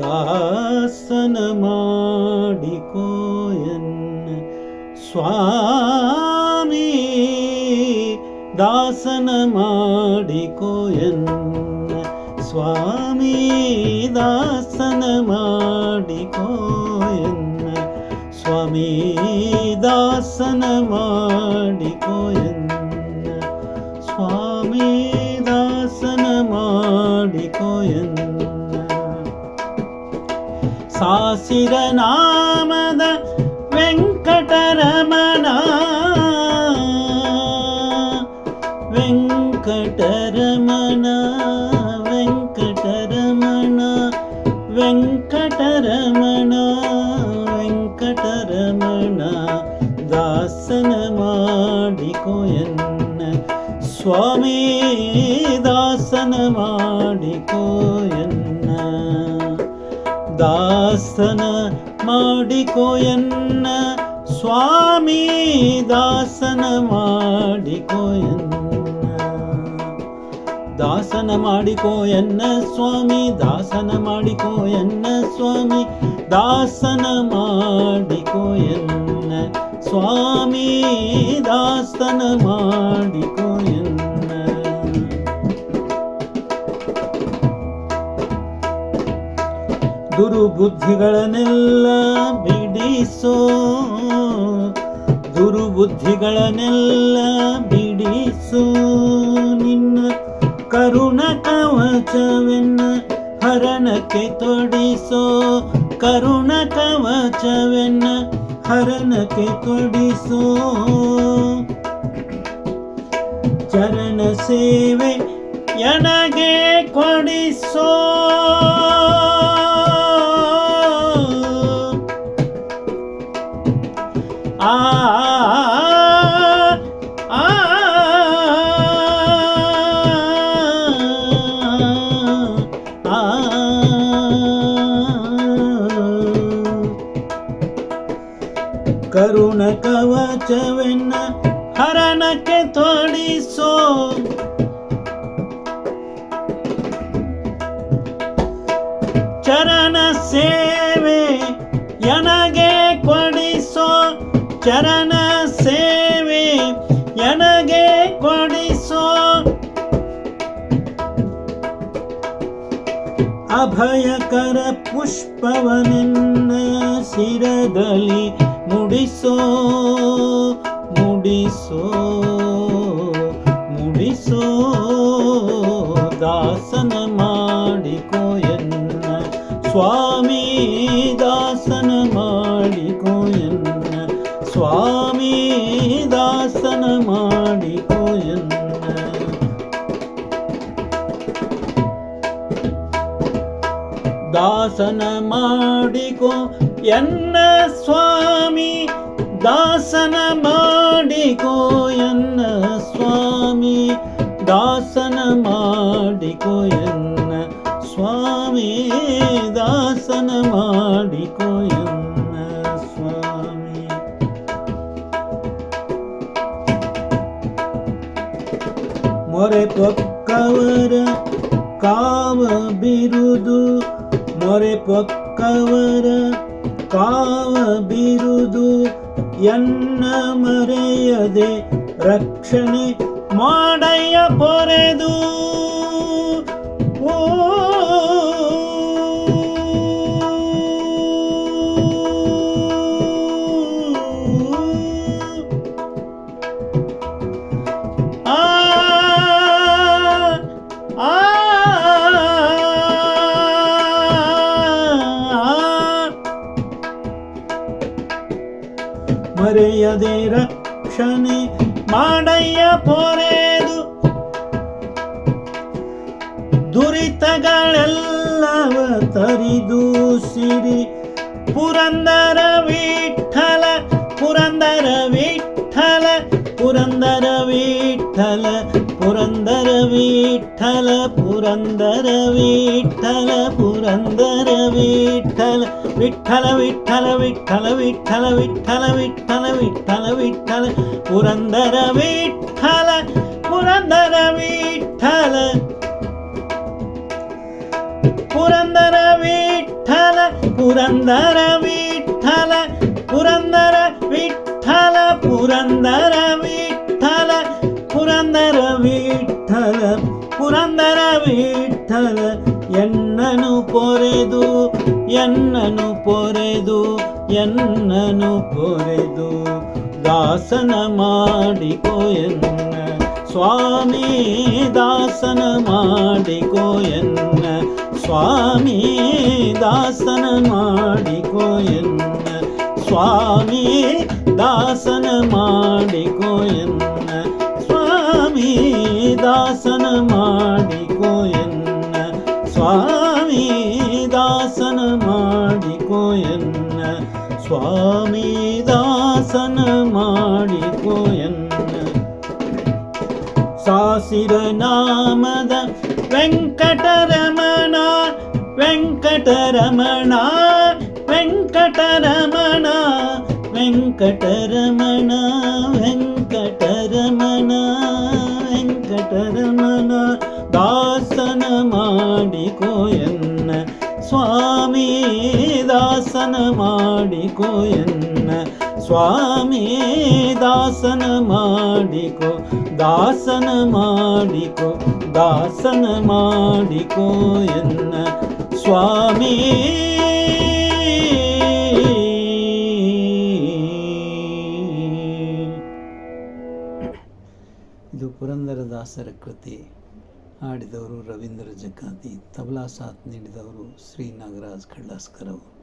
ದಾಸನ ಮಾಡಿಕೋಯನ್ನ ಸ್ವಾಮಿ ದಾಸನ ಮಾಡಿಕೋಯನ್ನ ಸ್ವಾಮಿ ದಾಸನ ಮಾಡಿಕೋಯನ್ನ ಸ್ವಾಮಿ ದಾಸನ ಮಾಡಿಕೋಯನ್ನ ಸ್ವಾಮಿ ದಾಸನ ಮಾಡಿಕೋಯನ್ನ சாசிர நாமத வெங்கடரமணா வெங்கடரமணா வெங்கடரமணா வெங்கடரமணா வெங்கடரமணா ದಾಸನ ಮಾಡಿಕೋ சுவாமி ಸ್ವಾಮಿ ದಾಸನ ದಾಸನ ಮಾಡಿಕೋ ಎನ್ನ ಸ್ವಾಮಿ ದಾಸನ ಮಾಡಿಕೋ ಎನ್ನ ದಾಸನ ಮಾಡಿಕೋ ಎನ್ನ ಸ್ವಾಮಿ ದಾಸನ ಮಾಡಿಕೋ ಎನ್ನ ಸ್ವಾಮಿ ದಾಸನ ಮಾಡಿಕೋ ಎನ್ನ ಸ್ವಾಮಿ ದಾಸನ ಮಾಡಿಕೋ ಬುದ್ಧಿಗಳನ್ನೆಲ್ಲ ಬಿಡಿಸೋ ದುರುಬುದ್ಧಿಗಳನ್ನೆಲ್ಲ ಬಿಡಿಸೋ ನಿನ್ನ ಕರುಣ ಕವಚವೆನ್ನ ಹರಣಕ್ಕೆ ತೊಡಿಸೋ ಕರುಣ ಕವಚವೆನ್ನ ಹರಣಕ್ಕೆ ತೊಡಿಸೋ ಚರಣ ಸೇವೆ ಎನಗೆ ಕೊಡಿಸೋ ಕರುಣ ಕವಚವೆನ್ನ ಹರಣಕ್ಕೆ ತೋಡಿಸೋ ಚರಣ ಸೇವೆ ಯನಗೆ ಕೊಡಿಸೋ ಚರಣ ಸೇವೆ ಯನಗೆ ಕೊಡಿಸೋ ಅಭಯಕರ ಪುಷ್ಪವನನ್ನ ಶಿರದಲ್ಲಿ ಮುಡಿಸೋ ಮುಡಿಸೋ ಮುಡಿಸೋ ದಾಸನ ಮಾಡಿ ಮಾಡಿಕೋಯನ್ನ ಸ್ವಾಮಿ ದಾಸನ ಮಾಡಿಕೋಯನ್ನ ಸ್ವಾಮಿ ದಾಸನ ಕೊಯನ್ನು ದಾಸನ ಮಾಡಿಕೋ ಎನ್ನ ಸ್ವಾಮಿ ದಾಸನ ಮಾಡಿಕೋ ಎನ್ನ ಸ್ವಾಮಿ ದಾಸನ ಮಾಡಿಕೋ ಎನ್ನ ಸ್ವಾಮಿ ದಾಸನ ಮಾಡಿಕೋ ಎನ್ನ ಸ್ವಾಮಿ ಮೊರೆ ಪೊಕ್ಕವರ ಕಾವ ಬಿರುದು ಮೊರೆ ಪೊಕ್ಕವರ ಬಿರುದು ಎನ್ನ ಮರೆಯದೆ ರಕ್ಷಣೆ ಮಾಡಯ್ಯ ಪೊರೆದು ಮರೆಯದೆ ರಕ್ಷಣೆ ಮಾಡಯ್ಯ ಪೊರೆದು ದುರಿತಗಳೆಲ್ಲವ ತರಿದು ಸಿರಿ ಪುರಂದರ ವಿಠಲ ಪುರಂದರ ವಿಠಲ ಪುರಂದರ ವಿಠಲ ಪುರಂದರ ವಿಠಲ ಪುರಂದರ ವಿಠಲ ಪುರಂದರ ವಿಠಲ விட்டல விட்டல விட்டல விட்டல விட்டல விட்டல விட்டல விட்டல புரந்தர விட்டல புரந்தர விட்டல புரந்தர விட்டல புரந்தர விட்டல புரந்தர விட்டல புரந்தர விட்டல புரந்தர விட்டல புரந்தர விட்டல என்னನು பொರೆದು ಎನ್ನನು ಪೊರೆದು ಎನ್ನನು ಪೊರೆದು ದಾಸನ ಮಾಡಿಕೋ ಎನ್ನ ಸ್ವಾಮಿ ದಾಸನ ಮಾಡಿಕೋ ಎನ್ನ ಸ್ವಾಮಿ ದಾಸನ ಮಾಡಿಕೋ ಎನ್ನ ಸ್ವಾಮಿ ದಾಸನ ಮಾಡಿಕೋ ಎನ್ನ ಸ್ವಾಮಿ ದಾಸನ ಮಾಡಿ ದಾಸನ ಮಾಡಿಕೋ ಎನ್ನ ಸ್ವಾಮಿ ದಾಸನ ಮಾಡಿಕೋ ಎನ್ನ ಸಾಸಿರ ನಾಮದ ವೆಂಕಟರಮಣ ವೆಂಕಟರಮಣ ವೆಂಕಟರಮಣ ವೆಂಕಟರಮಣ ವೆಂಕಟರಮಣ ವೆಂಕಟರಮಣ ದಾಸನ ಮಾಡಿಕೋ ಎನ್ನ സ്വാമി ദാസന മാടിക്കോ എന്ന സ്വാമി ദാസന മാടിക്കോ ദാസന മാടിക്കോ ദാസന മാടിക്കോ എന്ന സ്വാമി ദാസരക്വത്തെ ಹಾಡಿದವರು ರವೀಂದ್ರ ಜಗ್ಗಾತಿ ತಬಲಾ ಸಾಥ್ ನೀಡಿದವರು ಶ್ರೀ ನಾಗರಾಜ್ ಕಳ್ಳಾಸ್ಕರ್ ಅವರು